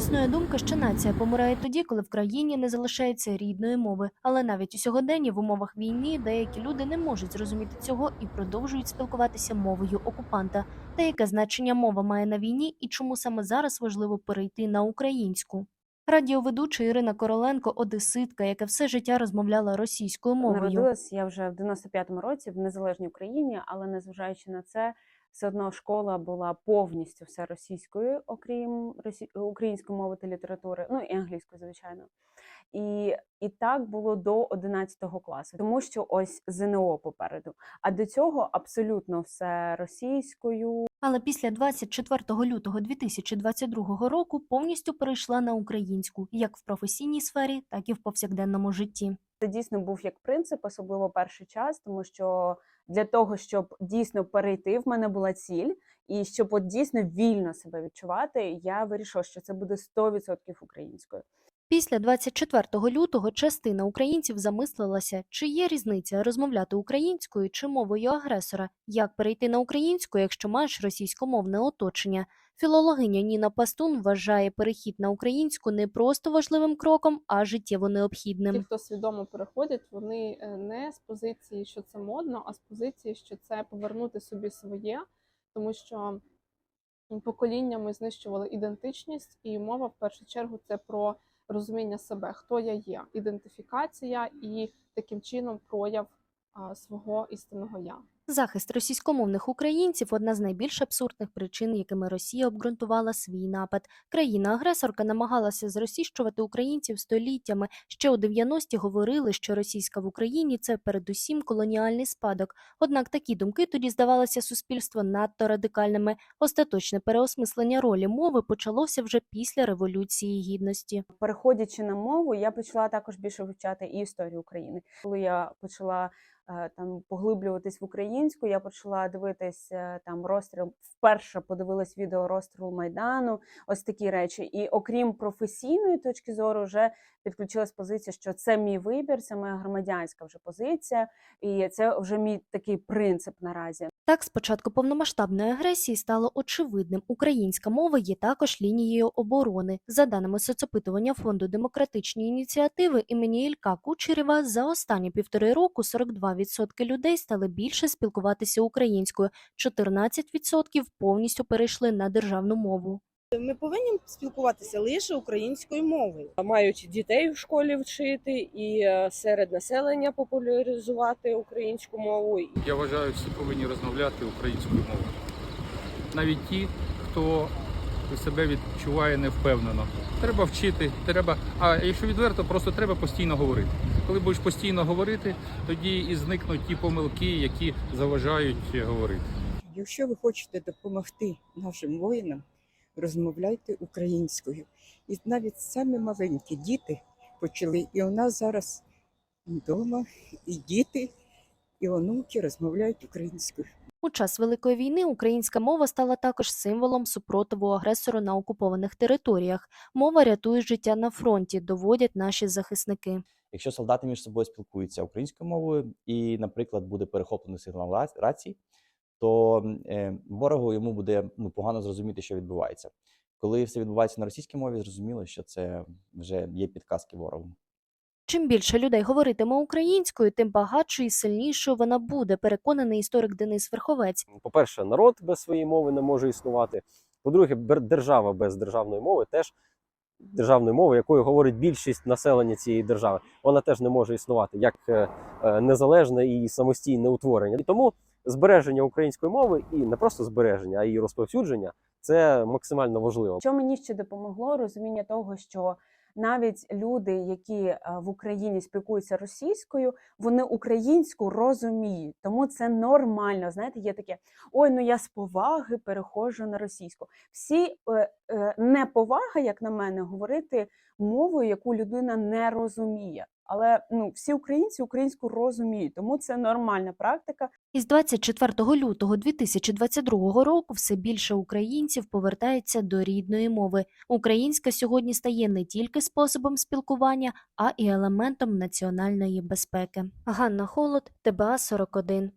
Існує думка, що нація помирає тоді, коли в країні не залишається рідної мови. Але навіть у сьогоденні в умовах війни деякі люди не можуть зрозуміти цього і продовжують спілкуватися мовою окупанта. Та яке значення мова має на війні і чому саме зараз важливо перейти на українську? Радіоведуча Ірина Короленко, одеситка, яка все життя розмовляла російською мовою. Народилась я вже в 95-му році в незалежній Україні, але незважаючи на це, все одно школа була повністю все російською, окрім росі... української мови та літератури, ну і англійською, звичайно. І, і так було до 11 класу, тому що ось ЗНО попереду. А до цього абсолютно все російською. Але після 24 лютого 2022 року повністю перейшла на українську, як в професійній сфері, так і в повсякденному житті. Це дійсно був як принцип, особливо перший час, тому що для того, щоб дійсно перейти, в мене була ціль, і щоб от дійсно вільно себе відчувати, я вирішила, що це буде 100% українською. Після 24 лютого частина українців замислилася, чи є різниця розмовляти українською чи мовою агресора, як перейти на українську, якщо маєш російськомовне оточення. Філологиня Ніна Пастун вважає перехід на українську не просто важливим кроком, а життєво необхідним. Ті, хто свідомо переходять, вони е, не з позиції, що це модно, а з позиції, що це повернути собі своє, тому що поколіннями знищували ідентичність, і мова в першу чергу це про розуміння себе, хто я є, ідентифікація і таким чином прояв свого істинного я. Захист російськомовних українців одна з найбільш абсурдних причин, якими Росія обґрунтувала свій напад. Країна-агресорка намагалася зросійщувати українців століттями. Ще у 90-ті говорили, що російська в Україні це передусім колоніальний спадок. Однак такі думки тоді здавалися суспільству надто радикальними. Остаточне переосмислення ролі мови почалося вже після революції гідності. Переходячи на мову, я почала також більше вивчати і історію України. Коли я почала там поглиблюватись в українську, я почала дивитись е, там розстріл. Вперше подивилась відео розстрілу майдану, ось такі речі. І окрім професійної точки зору, вже підключилась позиція, що це мій вибір, це моя громадянська вже позиція, і це вже мій такий принцип наразі. Так, з початку повномасштабної агресії стало очевидним, українська мова є також лінією оборони. За даними соцопитування фонду демократичні ініціативи імені Ілька Кучерєва, за останні півтори року 42% людей стали більше спілкуватися українською, 14% повністю перейшли на державну мову. Ми повинні спілкуватися лише українською мовою. мають дітей в школі вчити і е, серед населення популяризувати українську мову. Я вважаю, всі повинні розмовляти українською мовою. Навіть ті, хто себе відчуває невпевнено. Треба вчити, треба. А якщо відверто, просто треба постійно говорити. Коли будеш постійно говорити, тоді і зникнуть ті помилки, які заважають говорити. Якщо ви хочете допомогти нашим воїнам, розмовляйте українською. І навіть самі маленькі діти почали. І у нас зараз вдома і діти, і онуки розмовляють українською. У час Великої війни українська мова стала також символом супротиву агресору на окупованих територіях. Мова рятує життя на фронті, доводять наші захисники. Якщо солдати між собою спілкуються українською мовою, і, наприклад, буде перехоплений сигнал рації, то е, ворогу йому буде ну, погано зрозуміти, що відбувається. Коли все відбувається на російській мові, зрозуміло, що це вже є підказки ворогу. Чим більше людей говоритиме українською, тим багатшою і сильнішою вона буде, переконаний історик Денис Верховець. По-перше, народ без своєї мови не може існувати. По-друге, держава без державної мови теж державної мови, якою говорить більшість населення цієї держави, вона теж не може існувати як е, е, незалежне і самостійне утворення. І тому збереження української мови і не просто збереження, а її розповсюдження це максимально важливо. Що мені ще допомогло розуміння того, що навіть люди, які е, в Україні спілкуються російською, вони українську розуміють, тому це нормально. Знаєте, є таке: ой, ну я з поваги переходжу на російську. Всі е, е, неповага, як на мене, говорити мовою, яку людина не розуміє. Але ну всі українці українську розуміють, тому це нормальна практика. Із 24 лютого 2022 року все більше українців повертається до рідної мови. Українська сьогодні стає не тільки способом спілкування, а і елементом національної безпеки. Ганна Холод, ТБА 41